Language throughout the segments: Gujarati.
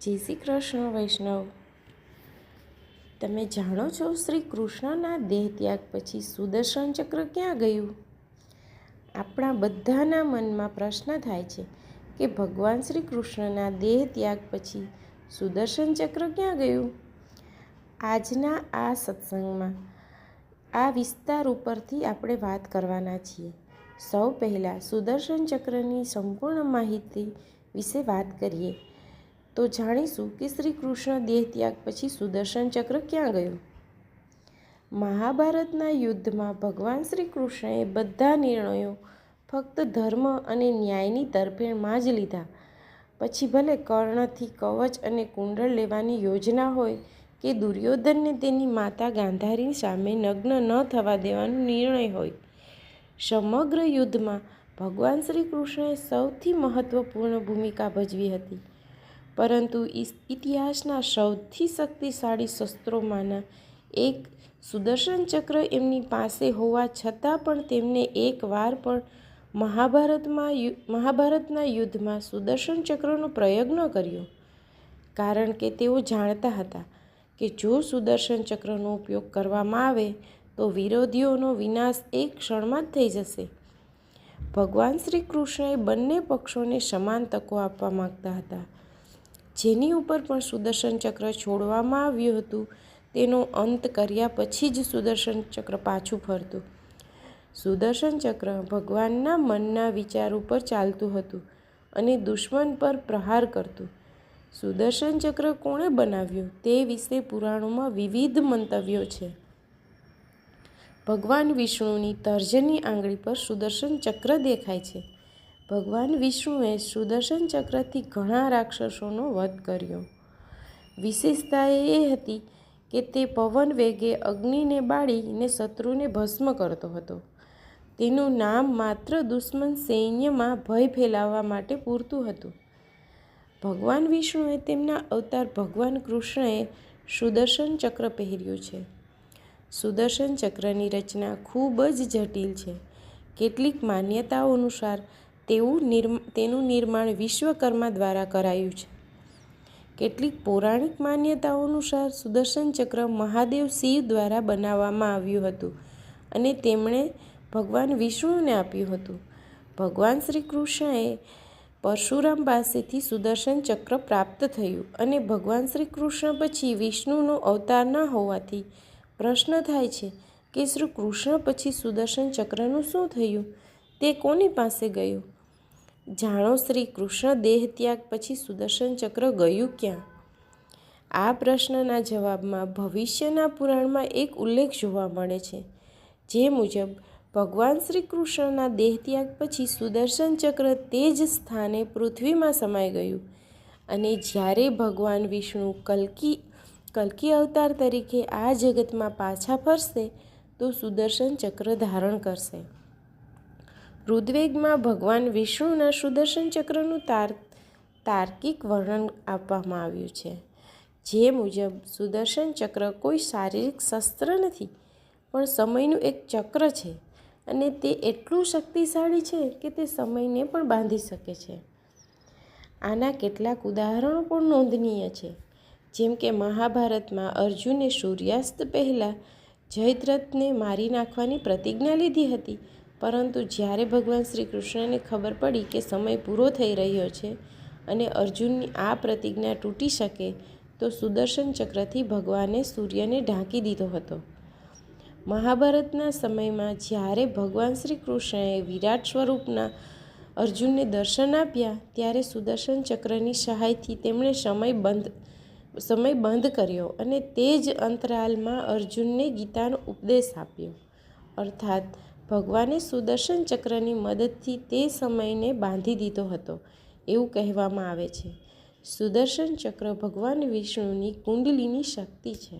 જય શ્રી કૃષ્ણ, વૈષ્ણવ. તમે જાણો છો શ્રી કૃષ્ણના દેહ ત્યાગ પછી સુદર્શન ચક્ર ક્યાં ગયું? આપણા બધાના મનમાં પ્રશ્ન થાય છે કે ભગવાન શ્રી કૃષ્ણના દેહ ત્યાગ પછી સુદર્શન ચક્ર ક્યાં ગયું? આજના આ સત્સંગમાં આ વિસ્તાર ઉપરથી આપણે વાત કરવાના છીએ. સૌ પહેલાં સુદર્શન ચક્રની સંપૂર્ણ માહિતી વિશે વાત કરીએ. તો જાણીશું કે શ્રી કૃષ્ણ દેહ ત્યાગ પછી સુદર્શન ચક્ર ક્યાં ગયું? મહાભારતના યુદ્ધમાં ભગવાન શ્રી કૃષ્ણએ બધા નિર્ણયો ફક્ત ધર્મ અને ન્યાયની તરફેણમાં જ લીધા. પછી ભલે કર્ણથી કવચ અને કુંડળ લેવાની યોજના હોય કે દુર્યોધનને તેની માતા ગાંધારી સામે નગ્ન ન થવા દેવાનો નિર્ણય હોય, સમગ્ર યુદ્ધમાં ભગવાન શ્રી કૃષ્ણએ સૌથી મહત્વપૂર્ણ ભૂમિકા ભજવી હતી. પરંતુ ઇતિહાસના સૌથી શક્તિશાળી શસ્ત્રોમાંના એક સુદર્શન ચક્ર એમની પાસે હોવા છતાં પણ તેમને એક વાર પણ મહાભારતમાં મહાભારતના યુદ્ધમાં સુદર્શન ચક્રનો પ્રયોગ ન કર્યો. કારણ કે તેઓ જાણતા હતા કે જો સુદર્શન ચક્રનો ઉપયોગ કરવામાં આવે, તો વિરોધીઓનો વિનાશ એક ક્ષણમાં જ થઈ જશે. ભગવાન શ્રી કૃષ્ણએ બંને પક્ષોને સમાન તકો આપવા માગતા હતા. જેની ઉપર પણ સુદર્શન ચક્ર છોડવામાં આવ્યું હતું, તેનો અંત કર્યા પછી જ સુદર્શન ચક્ર પાછું ફરતું. સુદર્શન ચક્ર ભગવાનના મનના વિચાર ઉપર ચાલતું હતું અને દુશ્મન પર પ્રહાર કરતું. સુદર્શન ચક્ર કોણે બનાવ્યું તે વિશે પુરાણોમાં વિવિધ મંતવ્યો છે. ભગવાન વિષ્ણુની તર્જની આંગળી પર સુદર્શન ચક્ર દેખાય છે. ભગવાન વિષ્ણુએ સુદર્શન ચક્રથી ઘણા રાક્ષસોનો વધ કર્યો. વિશેષતા એ હતી કે તે પવન વેગે અગ્નિને બાળીને શત્રુને ભસ્મ કરતો હતો. તેનું નામ માત્ર દુશ્મન સૈન્યમાં ભય ફેલાવવા માટે પૂરતું હતું. ભગવાન વિષ્ણુએ તેમના અવતાર ભગવાન કૃષ્ણએ સુદર્શન ચક્ર પહેર્યું છે. સુદર્શન ચક્રની રચના ખૂબ જ જટિલ છે. કેટલીક માન્યતાઓ અનુસાર તેવું નિર્મ, તેનું નિર્માણ વિશ્વકર્મા દ્વારા કરાયું છે. કેટલીક પૌરાણિક માન્યતાઓ અનુસાર સુદર્શન ચક્ર મહાદેવ શિવ દ્વારા બનાવવામાં આવ્યું હતું અને તેમણે ભગવાન વિષ્ણુને આપ્યું હતું. ભગવાન શ્રી કૃષ્ણએ પરશુરામ પાસેથી સુદર્શન ચક્ર પ્રાપ્ત થયું અને ભગવાન શ્રી કૃષ્ણ પછી વિષ્ણુનો અવતાર ન હોવાથી પ્રશ્ન થાય છે કે શ્રી કૃષ્ણ પછી સુદર્શન ચક્રનું શું થયું? તે કોની પાસે ગયું? જાણો શ્રી કૃષ્ણ દેહ ત્યાગ પછી સુદર્શન ચક્ર ગયું ક્યાં? આ પ્રશ્નના જવાબમાં ભવિષ્યના પુરાણમાં એક ઉલ્લેખ જોવા મળે છે, જે મુજબ ભગવાન શ્રી કૃષ્ણના દેહ ત્યાગ પછી સુદર્શન ચક્ર તે જ સ્થાને પૃથ્વીમાં સમાઈ ગયું અને જ્યારે ભગવાન વિષ્ણુ કલ્કી કલ્કી અવતાર તરીકે આ જગતમાં પાછા ફરશે, તો સુદર્શન ચક્ર ધારણ કરશે. ઋગ્વેદમાં ભગવાન વિષ્ણુના સુદર્શન ચક્રનું તાર, તાર્કિક વર્ણન આપવામાં આવ્યું છે. જે મુજબ, સુદર્શન ચક્ર કોઈ શારીરિક શસ્ત્ર નથી, પણ સમયનું એક ચક્ર છે અને તે એટલું શક્તિશાળી છે કે તે સમયને પણ બાંધી શકે છે. આના કેટલાક ઉદાહરણો પણ નોંધનીય છે. જેમ કે, મહાભારતમાં અર્જુને સૂર્યાસ્ત પહેલાં જયદ્રથને મારી નાખવાની પ્રતિજ્ઞા લીધી હતી પરંતુ જ્યારે ભગવાન શ્રી કૃષ્ણને ખબર પડી કે સમય પૂરો થઈ રહ્યો છે અને અર્જુનની આ પ્રતિજ્ઞા તૂટી શકે, તો સુદર્શન ચક્રથી ભગવાને સૂર્યને ઢાંકી દીધો હતો. મહાભારતના સમયમાં જ્યારે ભગવાન શ્રી કૃષ્ણએ વિરાટ સ્વરૂપના અર્જુનને દર્શન આપ્યા, ત્યારે સુદર્શન ચક્રની સહાયથી તેમણે સમય બંધ સમય બંધ કર્યો અને તે જ અંતરાલમાં અર્જુનને ગીતાનો ઉપદેશ આપ્યો. અર્થાત ભગવાને સુદર્શન ચક્રની મદદથી તે સમયને બાંધી દીધો હતો, એવું કહેવામાં આવે છે. સુદર્શન ચક્ર ભગવાન વિષ્ણુની કુંડલીની શક્તિ છે.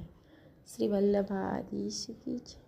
શ્રી વલ્લભાદિ શીખી છે